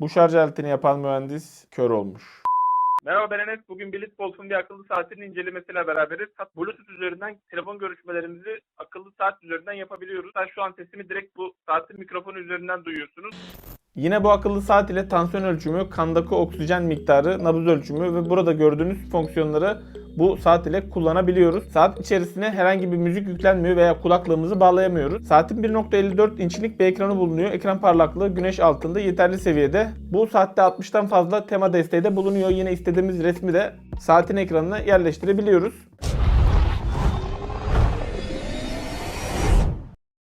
Bu şarj aletini yapan mühendis kör olmuş. Merhaba ben Enes. Bugün Blitzwolf'un bir akıllı saatinin incelemesiyle beraberiz. Bluetooth üzerinden telefon görüşmelerimizi akıllı saat üzerinden yapabiliyoruz. Şu an sesimi direkt bu saatin mikrofonu üzerinden duyuyorsunuz. Yine bu akıllı saat ile tansiyon ölçümü, kandaki oksijen miktarı, nabız ölçümü ve burada gördüğünüz fonksiyonları bu saat ile kullanabiliyoruz. Saat içerisine herhangi bir müzik yüklenmiyor veya kulaklığımızı bağlayamıyoruz. Saatin 1.54 inçlik bir ekranı bulunuyor. Ekran parlaklığı güneş altında yeterli seviyede. Bu saatte 60'tan fazla tema desteği de bulunuyor. Yine istediğimiz resmi de saatin ekranına yerleştirebiliyoruz.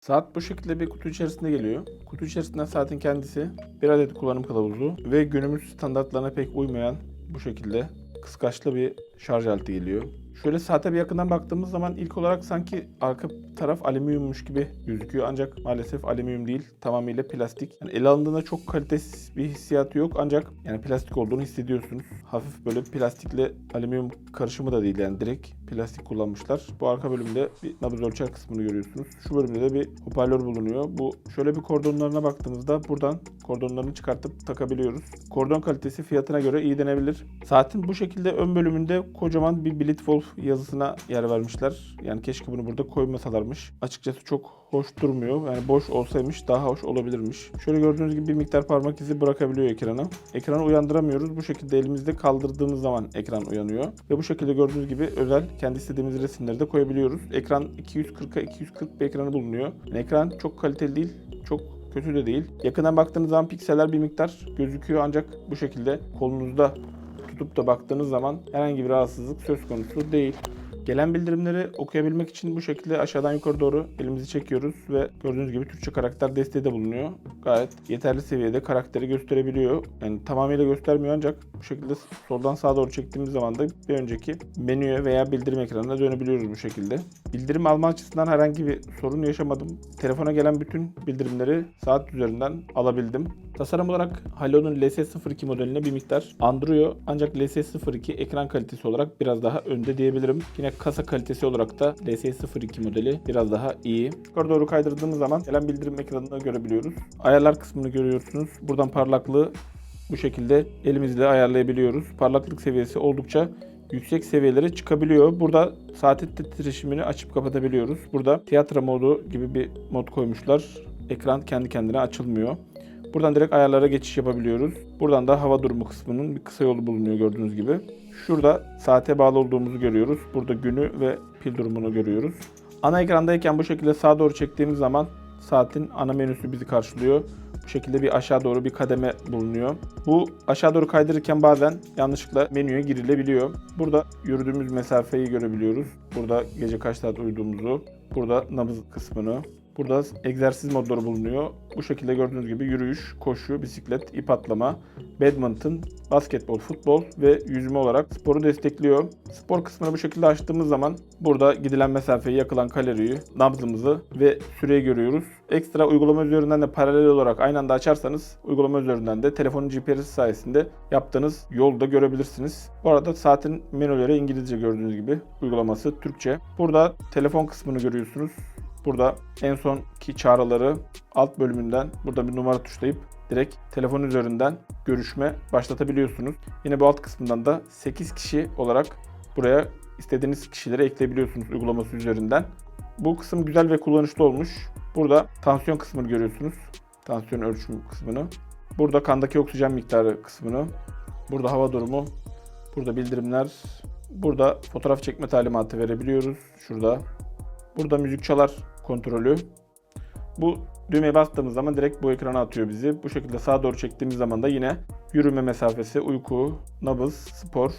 Saat bu şekilde bir kutu içerisinde geliyor. Kutu içerisinden saatin kendisi, bir adet kullanım kılavuzu ve günümüz standartlarına pek uymayan bu şekilde kıskaçlı bir şarj aleti geliyor. Şöyle saate bir yakından baktığımız zaman ilk olarak sanki arka taraf alüminyummuş gibi gözüküyor. Ancak maalesef alüminyum değil, tamamıyla plastik. Yani ele alındığında çok kalitesiz bir hissiyatı yok ancak yani plastik olduğunu hissediyorsunuz. Hafif böyle plastikle alüminyum karışımı da değil yani direkt plastik kullanmışlar. Bu arka bölümde bir nabız ölçer kısmını görüyorsunuz. Şu bölümde de bir hoparlör bulunuyor. Bu şöyle bir kordonlarına baktığımızda buradan kordonlarını çıkartıp takabiliyoruz. Kordon kalitesi fiyatına göre iyi denebilir. Saatin bu şekilde ön bölümünde kocaman bir Blitzwolf yazısına yer vermişler. Yani keşke bunu burada koymasalarmış. Açıkçası çok hoş durmuyor. Yani boş olsaymış daha hoş olabilirmiş. Şöyle gördüğünüz gibi bir miktar parmak izi bırakabiliyor ekrana. Ekranı uyandıramıyoruz. Bu şekilde elimizde kaldırdığımız zaman ekran uyanıyor. Ve bu şekilde gördüğünüz gibi özel kendi istediğimiz resimleri de koyabiliyoruz. Ekran 240'a 240 bir ekranı bulunuyor. Yani ekran çok kaliteli değil. Çok kötü de değil. Yakından baktığınız zaman pikseller bir miktar gözüküyor ancak bu şekilde kolunuzda tutup da baktığınız zaman herhangi bir rahatsızlık söz konusu değil. Gelen bildirimleri okuyabilmek için bu şekilde aşağıdan yukarı doğru elimizi çekiyoruz ve gördüğünüz gibi Türkçe karakter desteği de bulunuyor. Gayet yeterli seviyede karakteri gösterebiliyor. Yani tamamıyla göstermiyor ancak bu şekilde soldan sağa doğru çektiğimiz zaman da bir önceki menüye veya bildirim ekranına dönebiliyoruz bu şekilde. Bildirim alma açısından herhangi bir sorun yaşamadım. Telefona gelen bütün bildirimleri saat üzerinden alabildim. Tasarım olarak Halo'nun LS02 modeline bir miktar andırıyor. Ancak LS02 ekran kalitesi olarak biraz daha önde diyebilirim. Yine kasa kalitesi olarak da LS02 modeli biraz daha iyi. Yukarı doğru kaydırdığımız zaman gelen bildirim ekranını görebiliyoruz. Ayarlar kısmını görüyorsunuz. Buradan parlaklığı bu şekilde elimizle ayarlayabiliyoruz. Parlaklık seviyesi oldukça yüksek seviyelere çıkabiliyor. Burada saatin titreşimini açıp kapatabiliyoruz. Burada tiyatro modu gibi bir mod koymuşlar. Ekran kendi kendine açılmıyor. Buradan direkt ayarlara geçiş yapabiliyoruz. Buradan da hava durumu kısmının bir kısa yolu bulunuyor gördüğünüz gibi. Şurada saate bağlı olduğumuzu görüyoruz. Burada günü ve pil durumunu görüyoruz. Ana ekrandayken bu şekilde sağa doğru çektiğimiz zaman saatin ana menüsü bizi karşılıyor. Bu şekilde bir aşağı doğru bir kademe bulunuyor. Bu aşağı doğru kaydırırken bazen yanlışlıkla menüye girilebiliyor. Burada yürüdüğümüz mesafeyi görebiliyoruz. Burada gece kaç saat uyuduğumuzu. Burada nabız kısmını. Burada egzersiz modları bulunuyor. Bu şekilde gördüğünüz gibi yürüyüş, koşu, bisiklet, ip atlama, badminton, basketbol, futbol ve yüzme olarak sporu destekliyor. Spor kısmını bu şekilde açtığımız zaman burada gidilen mesafeyi, yakılan kaloriyi, nabzımızı ve süreyi görüyoruz. Ekstra uygulama üzerinden de paralel olarak aynı anda açarsanız uygulama üzerinden de telefonun GPS sayesinde yaptığınız yolda görebilirsiniz. Bu arada saatin menüleri İngilizce gördüğünüz gibi uygulaması Türkçe. Burada telefon kısmını görüyorsunuz. Burada en sonki çağrıları alt bölümünden burada bir numara tuşlayıp direkt telefon üzerinden görüşme başlatabiliyorsunuz. Yine bu alt kısmından da 8 kişi olarak buraya istediğiniz kişileri ekleyebiliyorsunuz uygulaması üzerinden. Bu kısım güzel ve kullanışlı olmuş. Burada tansiyon kısmını görüyorsunuz. Tansiyon ölçüm kısmını. Burada kandaki oksijen miktarı kısmını. Burada hava durumu. Burada bildirimler. Burada fotoğraf çekme talimatı verebiliyoruz. Şurada. Burada müzik çalar kontrolü. Bu düğmeye bastığımız zaman direkt bu ekrana atıyor bizi. Bu şekilde sağa doğru çektiğimiz zaman da yine yürüme mesafesi, uyku, nabız, spor,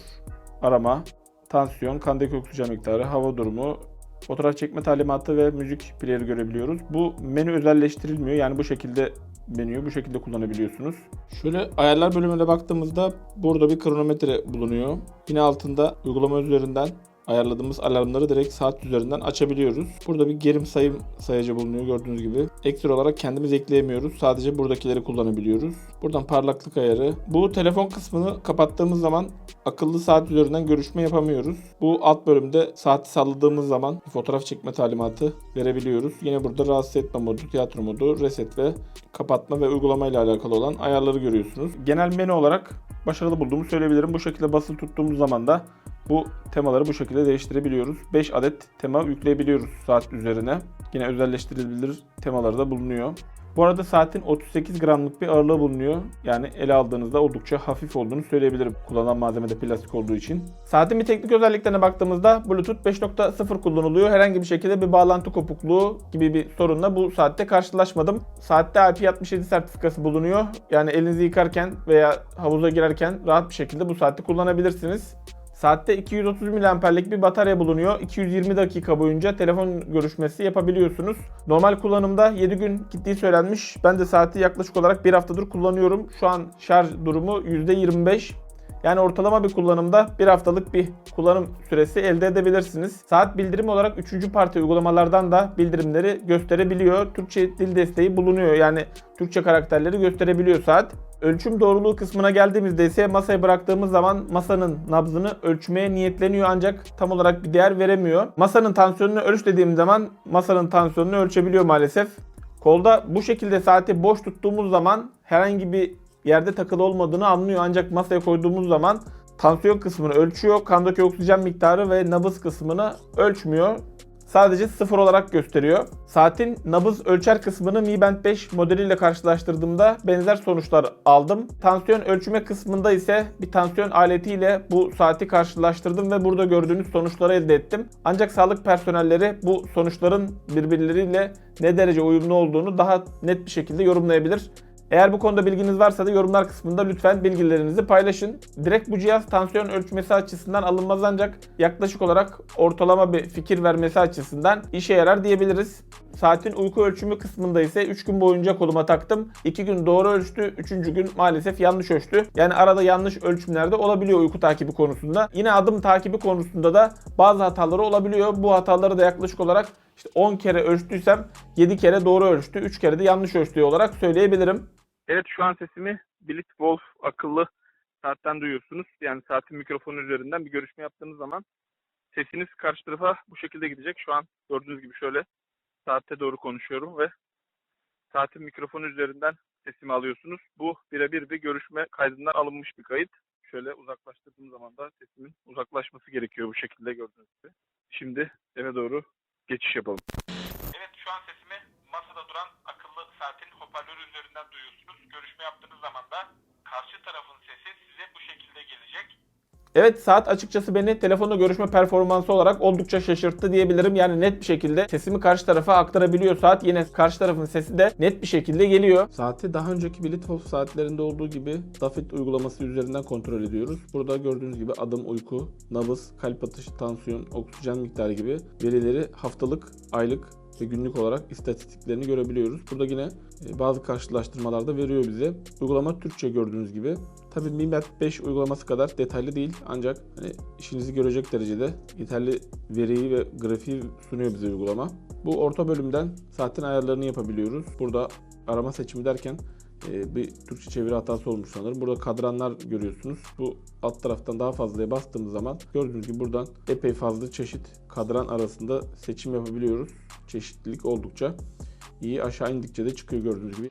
arama, tansiyon, kandaki oksijen miktarı, hava durumu, fotoğraf çekme talimatı ve müzik player'ı görebiliyoruz. Bu menü özelleştirilmiyor. Yani bu şekilde menüyü bu şekilde kullanabiliyorsunuz. Şöyle ayarlar bölümüne baktığımızda burada bir kronometre bulunuyor. Yine altında uygulama üzerinden ayarladığımız alarmları direkt saat üzerinden açabiliyoruz. Burada bir gerim sayım sayacı bulunuyor gördüğünüz gibi. Ekstra olarak kendimiz ekleyemiyoruz. Sadece buradakileri kullanabiliyoruz. Buradan parlaklık ayarı. Bu telefon kısmını kapattığımız zaman akıllı saat üzerinden görüşme yapamıyoruz. Bu alt bölümde saati salladığımız zaman fotoğraf çekme talimatı verebiliyoruz. Yine burada rahatsız etme modu, tiyatro modu, reset ve kapatma ve uygulama ile alakalı olan ayarları görüyorsunuz. Genel menü olarak başarılı bulduğumu söyleyebilirim. Bu şekilde basılı tuttuğumuz zaman da bu temaları bu şekilde değiştirebiliyoruz. 5 adet tema yükleyebiliyoruz saat üzerine. Yine özelleştirilebilir temaları da bulunuyor. Bu arada saatin 38 gramlık bir ağırlığı bulunuyor. Yani ele aldığınızda oldukça hafif olduğunu söyleyebilirim. Kullanılan malzeme de plastik olduğu için. Saatin bir teknik özelliklerine baktığımızda Bluetooth 5.0 kullanılıyor. Herhangi bir şekilde bir bağlantı kopukluğu gibi bir sorunla bu saatte karşılaşmadım. Saatte IP67 sertifikası bulunuyor. Yani elinizi yıkarken veya havuza girerken rahat bir şekilde bu saati kullanabilirsiniz. Saatte 230 miliamperlik bir batarya bulunuyor. 220 dakika boyunca telefon görüşmesi yapabiliyorsunuz. Normal kullanımda 7 gün gittiği söylenmiş. Ben de saati yaklaşık olarak bir haftadır kullanıyorum. Şu an şarj durumu %25. Yani ortalama bir kullanımda bir haftalık bir kullanım süresi elde edebilirsiniz. Saat bildirim olarak 3. parti uygulamalardan da bildirimleri gösterebiliyor. Türkçe dil desteği bulunuyor. Yani Türkçe karakterleri gösterebiliyor saat. Ölçüm doğruluğu kısmına geldiğimizde ise masaya bıraktığımız zaman masanın nabzını ölçmeye niyetleniyor ancak tam olarak bir değer veremiyor. Masanın tansiyonunu ölç dediğim zaman masanın tansiyonunu ölçebiliyor maalesef. Kolda bu şekilde saati boş tuttuğumuz zaman herhangi bir yerde takılı olmadığını anlıyor ancak masaya koyduğumuz zaman tansiyon kısmını ölçüyor. Kandaki oksijen miktarı ve nabız kısmını ölçmüyor. Sadece sıfır olarak gösteriyor. Saatin nabız ölçer kısmını Mi Band 5 modeliyle karşılaştırdığımda benzer sonuçlar aldım. Tansiyon ölçme kısmında ise bir tansiyon aletiyle bu saati karşılaştırdım ve burada gördüğünüz sonuçları elde ettim. Ancak sağlık personelleri bu sonuçların birbirleriyle ne derece uyumlu olduğunu daha net bir şekilde yorumlayabilir. Eğer bu konuda bilginiz varsa da yorumlar kısmında lütfen bilgilerinizi paylaşın. Direkt bu cihaz tansiyon ölçmesi açısından alınmaz ancak yaklaşık olarak ortalama bir fikir vermesi açısından işe yarar diyebiliriz. Saatin uyku ölçümü kısmında ise 3 gün boyunca koluma taktım. 2 gün doğru ölçtü, 3. gün maalesef yanlış ölçtü. Yani arada yanlış ölçümlerde olabiliyor uyku takibi konusunda. Yine adım takibi konusunda da bazı hataları olabiliyor. Bu hataları da yaklaşık olarak işte 10 kere ölçtüysem 7 kere doğru ölçtü, 3 kere de yanlış ölçtüğü olarak söyleyebilirim. Evet şu an sesimi Blitzwolf akıllı saatten duyuyorsunuz. Yani saatin mikrofonu üzerinden bir görüşme yaptığınız zaman sesiniz karşı tarafa bu şekilde gidecek. Şu an gördüğünüz gibi şöyle saatte doğru konuşuyorum ve saatin mikrofonu üzerinden sesimi alıyorsunuz. Bu birebir bir görüşme kaydından alınmış bir kayıt. Şöyle uzaklaştırdığım zaman da sesimin uzaklaşması gerekiyor bu şekilde gördüğünüz gibi. Şimdi eve doğru geçiş yapalım. Evet şu an sesimi masada duran akıllı saatin hoparlörü üzerinden duyuyorsunuz. Görüşme yaptığınız zaman da karşı tarafın sesi size bu şekilde gelecek. Evet saat açıkçası beni telefonla görüşme performansı olarak oldukça şaşırttı diyebilirim. Yani net bir şekilde sesimi karşı tarafa aktarabiliyor saat. Yine karşı tarafın sesi de net bir şekilde geliyor. Saati daha önceki Blithoff saatlerinde olduğu gibi Dafit uygulaması üzerinden kontrol ediyoruz. Burada gördüğünüz gibi adım, uyku, nabız, kalp atışı, tansiyon, oksijen miktarı gibi verileri haftalık, aylık ve günlük olarak istatistiklerini görebiliyoruz. Burada yine e, bazı karşılaştırmalarda veriyor bize. Uygulama Türkçe gördüğünüz gibi. Tabii Mi Band 5 uygulaması kadar detaylı değil ancak hani işinizi görecek derecede yeterli veriyi ve grafiği sunuyor bize uygulama. Bu orta bölümden saatin ayarlarını yapabiliyoruz. Burada arama seçimi derken e, bir Türkçe çeviri hatası olmuş sanırım. Burada kadranlar görüyorsunuz. Bu alt taraftan daha fazlaya bastığımız zaman gördüğünüz gibi buradan epey fazla çeşit kadran arasında seçim yapabiliyoruz. Çeşitlilik oldukça iyi. Aşağı indikçe de çıkıyor gördüğünüz gibi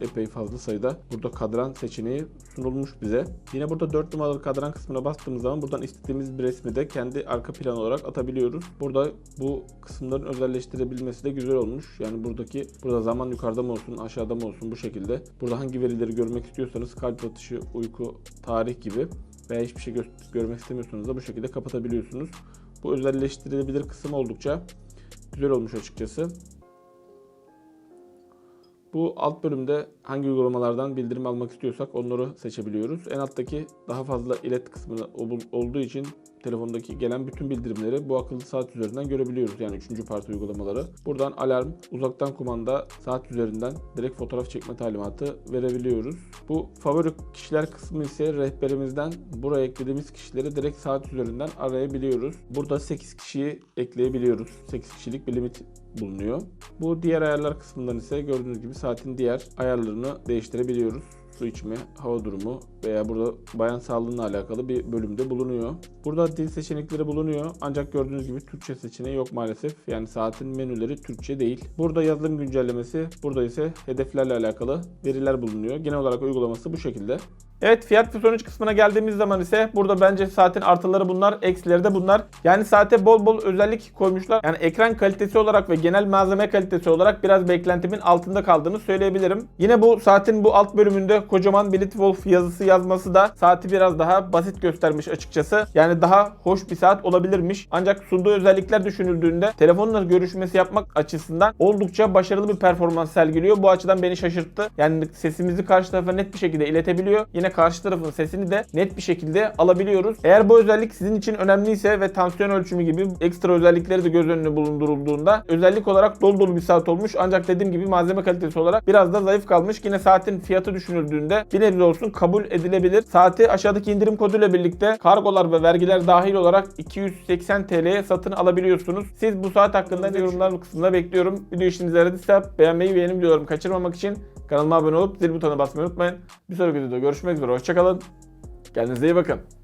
epey fazla sayıda burada kadran seçeneği sunulmuş bize. Yine burada 4 numaralı kadran kısmına bastığımız zaman buradan istediğimiz bir resmi de kendi arka plan olarak atabiliyoruz. Burada bu kısımların özelleştirebilmesi de güzel olmuş. Yani buradaki burada zaman yukarıda mı olsun aşağıda mı olsun bu şekilde. Burada hangi verileri görmek istiyorsanız kalp atışı, uyku, tarih gibi veya hiçbir şey gö- görmek istemiyorsanız da bu şekilde kapatabiliyorsunuz. Bu özelleştirilebilir kısım oldukça güzel olmuş açıkçası. Bu alt bölümde hangi uygulamalardan bildirim almak istiyorsak onları seçebiliyoruz. En alttaki daha fazla ilet kısmı ol- olduğu için telefondaki gelen bütün bildirimleri bu akıllı saat üzerinden görebiliyoruz. Yani üçüncü parti uygulamaları. Buradan alarm, uzaktan kumanda saat üzerinden direkt fotoğraf çekme talimatı verebiliyoruz. Bu favori kişiler kısmı ise rehberimizden buraya eklediğimiz kişileri direkt saat üzerinden arayabiliyoruz. Burada 8 kişiyi ekleyebiliyoruz. 8 kişilik bir limit bulunuyor. Bu diğer ayarlar kısmından ise gördüğünüz gibi saatin diğer ayarlarını değiştirebiliyoruz su içme, hava durumu veya burada bayan sağlığına alakalı bir bölümde bulunuyor. Burada dil seçenekleri bulunuyor ancak gördüğünüz gibi Türkçe seçeneği yok maalesef. Yani saatin menüleri Türkçe değil. Burada yazılım güncellemesi, burada ise hedeflerle alakalı veriler bulunuyor. Genel olarak uygulaması bu şekilde. Evet fiyat ve sonuç kısmına geldiğimiz zaman ise burada bence saatin artıları bunlar, eksileri de bunlar. Yani saate bol bol özellik koymuşlar. Yani ekran kalitesi olarak ve genel malzeme kalitesi olarak biraz beklentimin altında kaldığını söyleyebilirim. Yine bu saatin bu alt bölümünde kocaman Wolf yazısı yazması da saati biraz daha basit göstermiş açıkçası. Yani daha hoş bir saat olabilirmiş. Ancak sunduğu özellikler düşünüldüğünde telefonla görüşmesi yapmak açısından oldukça başarılı bir performans sergiliyor. Bu açıdan beni şaşırttı. Yani sesimizi karşı tarafa net bir şekilde iletebiliyor. Yine karşı tarafın sesini de net bir şekilde alabiliyoruz. Eğer bu özellik sizin için önemliyse ve tansiyon ölçümü gibi ekstra özellikleri de göz önüne bulundurulduğunda özellik olarak dolu dolu bir saat olmuş. Ancak dediğim gibi malzeme kalitesi olarak biraz da zayıf kalmış. Yine saatin fiyatı düşünüldüğünde bir nebze olsun kabul edilebilir. Saati aşağıdaki indirim koduyla birlikte kargolar ve vergiler dahil olarak 280 TL'ye satın alabiliyorsunuz. Siz bu saat hakkında yorumlar kısmında bekliyorum. Video işinize yaradıysa beğenmeyi ve yeni videolarımı kaçırmamak için kanalıma abone olup zil butonuna basmayı unutmayın. Bir sonraki videoda görüşmek üzere. Hoşçakalın. Kendinize iyi bakın.